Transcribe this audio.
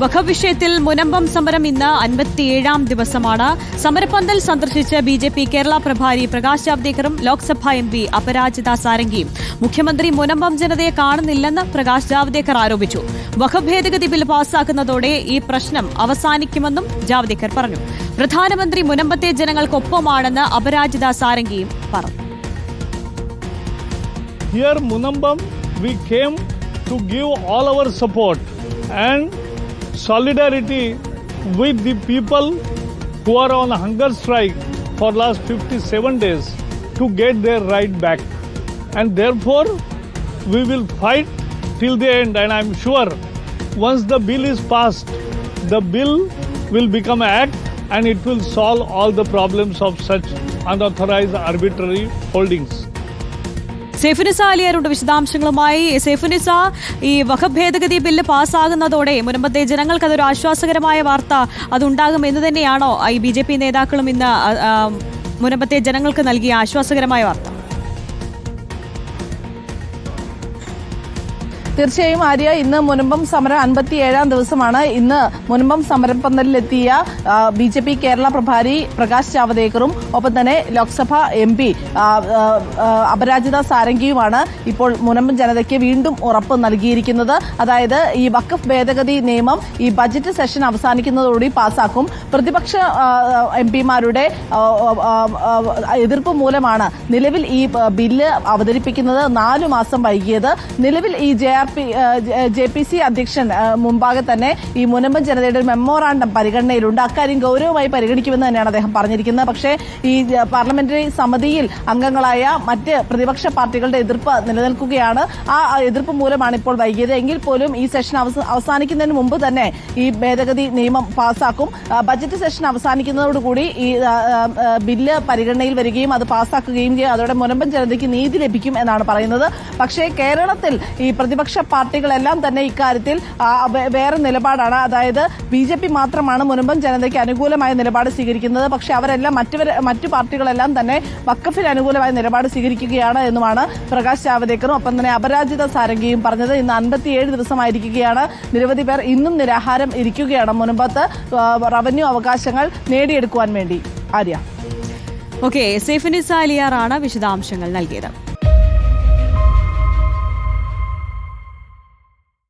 വഖഫ് വിഷയത്തിൽ മുനമ്പം സമരം ഇന്ന് അൻപത്തിയേഴാം ദിവസമാണ്. സമരപ്പന്തൽ സന്ദർശിച്ച ബി ജെ പി കേരള പ്രഭാരി പ്രകാശ് ജാവ്ദേക്കറും ലോക്സഭാ എം പി അപരാജിത സാരംഗിയും. മുഖ്യമന്ത്രി മുനമ്പം ജനതയെ കാണുന്നില്ലെന്ന് പ്രകാശ് ജാവ്ദേക്കർ ആരോപിച്ചു. വഖഫ് ഭേദഗതി ബിൽ പാസാക്കുന്നതോടെ ഈ പ്രശ്നം അവസാനിക്കുമെന്നും ജാവ്ദേക്കർ പറഞ്ഞു. പ്രധാനമന്ത്രി മുനമ്പത്തെ ജനങ്ങൾക്കൊപ്പമാണെന്ന് അപരാജിത സാരംഗിയും പറഞ്ഞു. Here, Munambam, we came to give all our support and solidarity with the people who are on hunger strike for last 57 days to get their right back. And therefore, we will fight till the end. And I'm sure once the bill is passed, the bill will become act and it will solve all the problems of such unauthorized arbitrary holdings. Saifunisa അലിയാരുണ്ട് വിശദാംശങ്ങളുമായി. സൈഫുനിസ ഈ വകഭേദഗതി ഭേദഗതി bill പാസ്സാകുന്നതോടെ മുനമ്പത്തെ ജനങ്ങൾക്ക് അതൊരു ആശ്വാസകരമായ വാർത്ത അതുണ്ടാകും എന്ന് തന്നെയാണോ ഈ ബി നേതാക്കളും ഇന്ന് മുനമ്പത്തെ ജനങ്ങൾക്ക് നൽകിയ ആശ്വാസകരമായ വാർത്ത? തീർച്ചയായും ആര്യ ഇന്ന് മുനമ്പം സമരം അൻപത്തിയേഴാം ദിവസമാണ്. ഇന്ന് മുനമ്പം സമരം പന്തലിലെത്തിയ ബി ജെ പി കേരള പ്രഭാരി പ്രകാശ് ജാവദേക്കറും ഒപ്പം തന്നെ ലോക്സഭ എം പി അപരാജിത സാരംഗിയുമാണ് ഇപ്പോൾ മുനമ്പം ജനതയ്ക്ക് വീണ്ടും ഉറപ്പ് നൽകിയിരിക്കുന്നത്. അതായത് ഈ വഖഫ് ഭേദഗതി നിയമം ഈ ബജറ്റ് സെഷൻ അവസാനിക്കുന്നതോടുകൂടി പാസാക്കും. പ്രതിപക്ഷ എം പിമാരുടെ എതിർപ്പ് മൂലമാണ് നിലവിൽ ഈ ബില്ല് അവതരിപ്പിക്കുന്നത് നാലു മാസം വൈകിയത്. നിലവിൽ ഈ J R P J P C അധ്യക്ഷൻ മുമ്പാകെ തന്നെ ഈ മുനമ്പം ജനതയുടെ ഒരു മെമ്മോറാണ്ടം പരിഗണനയിലുണ്ട്. അക്കാര്യം ഗൗരവമായി പരിഗണിക്കുമെന്ന് തന്നെയാണ് അദ്ദേഹം പറഞ്ഞിരിക്കുന്നത്. പക്ഷേ ഈ പാർലമെന്ററി സമിതിയിൽ അംഗങ്ങളായ മറ്റ് പ്രതിപക്ഷ പാർട്ടികളുടെ എതിർപ്പ് നിലനിൽക്കുകയാണ്. ആ എതിർപ്പ് മൂലമാണ് ഇപ്പോൾ വൈകിയത്. എങ്കിൽ പോലും ഈ സെഷൻ അവസ- അവസാനിക്കുന്നതിന് മുമ്പ് തന്നെ ഈ ഭേദഗതി നിയമം പാസാക്കും. ബജറ്റ് സെഷൻ അവസാനിക്കുന്നതോടുകൂടി ഈ ബില്ല് പരിഗണനയിൽ വരികയും അത് പാസാക്കുകയും ചെയ്യും. അതോടെ മുനമ്പൻ ജനതയ്ക്ക് നീതി ലഭിക്കും എന്നാണ് പറയുന്നത്. പക്ഷേ കേരളത്തിൽ ഈ പ്രതിപക്ഷ പാർട്ടികളെല്ലാം തന്നെ ഇക്കാര്യത്തിൽ വേറെ നിലപാടാണ്. അതായത് ബി ജെ പി മാത്രമാണ് മുനമ്പൻ ജനതയ്ക്ക് അനുകൂലമായ നിലപാട് സ്വീകരിക്കുന്നത്. പക്ഷേ അവരെല്ലാം മറ്റു മറ്റു പാർട്ടികളെല്ലാം തന്നെ വക്കഫിന് അനുകൂലമായ നിലപാട് സ്വീകരിക്കുകയാണ് എന്നുമാണ് പ്രകാശ് ജാവദേക്കറും ഒപ്പം തന്നെ അപരാജിത സാരംഗിയും പറഞ്ഞത്. ഇന്ന് അൻപത്തിയേഴ് ദിവസമായിരിക്കുകയാണ്. നിരവധി പേർ ഇന്നും നിരാഹാരം ഇരിക്കുകയാണ്. മുൻപത്ത് റവന്യൂ അവകാശങ്ങൾ നേടിയെടുക്കുവാൻ വേണ്ടി. ആര്യ. ഓക്കെ സെഫിനിസ അലിയാറാണ് വിശദാംശങ്ങൾ നൽകിയത്.